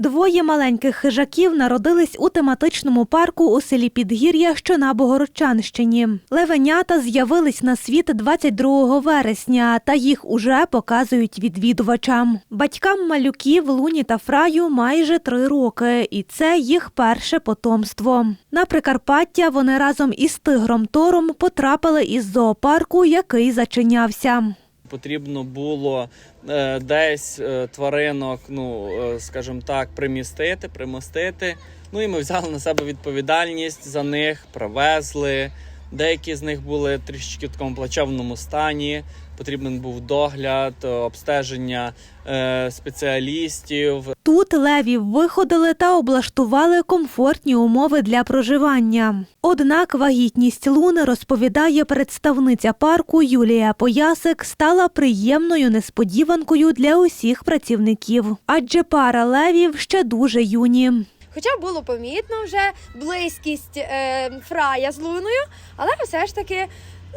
Двоє маленьких хижаків народились у тематичному парку у селі Підгір'я, що на Богородчанщині. Левенята з'явились на світ 22 вересня, та їх уже показують відвідувачам. Батькам малюків Луні та Фраю майже три роки, і це їх перше потомство. На Прикарпаття вони разом із тигром Тором потрапили із зоопарку, який зачинявся. Потрібно було е, десь е, тваринок, ну е, скажімо так, примістити, примостити. Ну і ми взяли на себе відповідальність за них, привезли. Деякі з них були трішечки в такому плачевному стані. Потрібен був догляд, е, обстеження е, спеціалістів. Тут левів виходили та облаштували комфортні умови для проживання. Однак вагітність Луни, розповідає представниця парку Юлія Поясик, стала приємною несподіванкою для усіх працівників, адже пара левів ще дуже юні. Хоча було помітно вже близькість е, Фрая з Луною, але все ж таки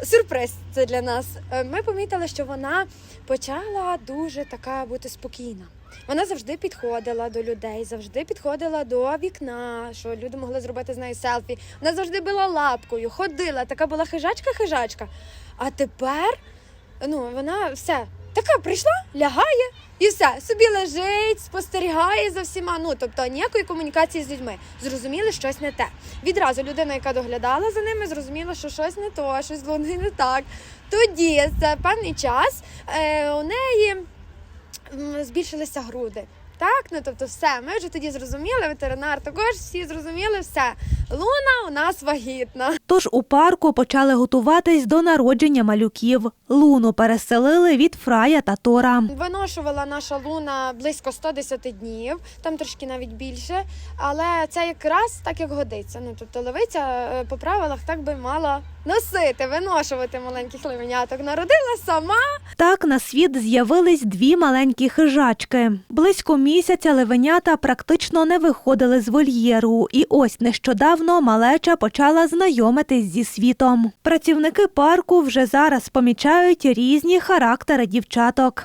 сюрприз це для нас. Е, Ми помітили, що вона почала дуже така бути спокійна. Вона завжди підходила до людей, завжди підходила до вікна, що люди могли зробити з нею селфі. Вона завжди була лапкою, ходила, така була хижачка-хижачка. А тепер ну, вона все така прийшла, лягає і все, собі лежить, спостерігає за всіма. Ну тобто ніякої комунікації з людьми. Зрозуміли, щось не те. Відразу людина, яка доглядала за ними, зрозуміла, що щось не то, щось вони не так. Тоді за певний час е, у неї збільшилися груди. Так, ну тобто, все, ми вже тоді зрозуміли, ветеринар також всі зрозуміли, все. Луна у нас вагітна. Тож у парку почали готуватись до народження малюків. Луну переселили від Фрая та Тора. Виношувала наша луна близько 110 днів, там трошки навіть більше. Але це якраз так, як годиться. Ну тобто левиця е, по правилах так би мала носити, виношувати маленьких левеняток. Народила сама. Так на світ з'явились дві маленькі хижачки. Близько місяця левенята практично не виходили з вольєру, і ось нещодавно малеча почала знайомитись зі світом. Працівники парку вже зараз помічають різні характери дівчаток.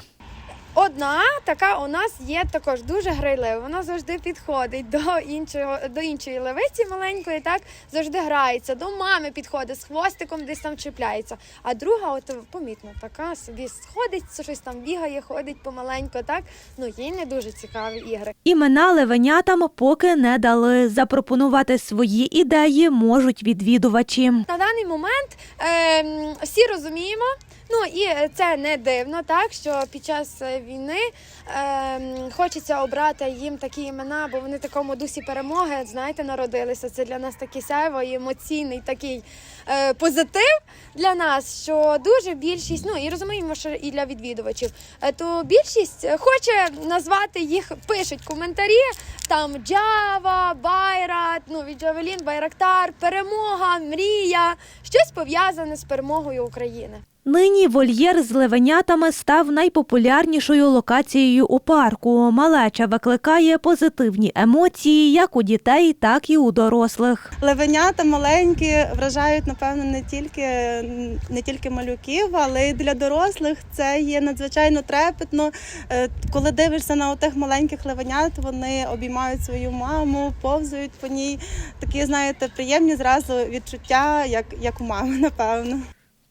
Одна така у нас є також дуже грайлива. Вона завжди підходить до іншого до іншої левиці маленької, так завжди грається, до мами підходить з хвостиком, десь там чіпляється. А друга, от помітно, така собі сходить, щось там бігає, ходить помаленько. Так ну їй не дуже цікаві ігри. Імена левенятам поки не дали. Запропонувати свої ідеї можуть відвідувачі. На даний момент е, всі розуміємо. Ну і це не дивно, так що під час е, війни е, хочеться обрати їм такі імена, бо вони в такому дусі перемоги, знаєте, народилися. Це для нас таке сяйво і емоційний такий е, позитив для нас, що дуже більшість, ну і розуміємо, що і для відвідувачів, е, то більшість хоче назвати їх, пишуть коментарі. Там Джава, Байрат, ну від Джавелін, Байрактар, перемога, мрія, щось пов'язане з перемогою України. Нині вольєр з левенятами став найпопулярнішою локацією у парку. Малеча викликає позитивні емоції як у дітей, так і у дорослих. Левенята маленькі вражають, напевно, не тільки, не тільки малюків, але й для дорослих це є надзвичайно трепетно. Е, Коли дивишся на отих маленьких левенят, вони обіймають свою маму, повзують по ній. Такі, знаєте, приємні зразу відчуття, як, як у мами, напевно.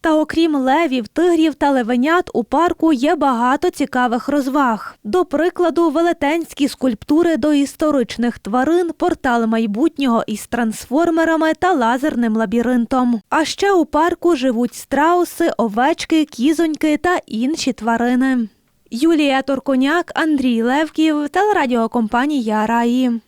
Та окрім левів, тигрів та левенят у парку є багато цікавих розваг. До прикладу, велетенські скульптури до історичних тварин, портал майбутнього із трансформерами та лазерним лабіринтом. А ще у парку живуть страуси, овечки, кізоньки та інші тварини. Юлія Торконяк, Андрій Левків, телерадіокомпанія Раї.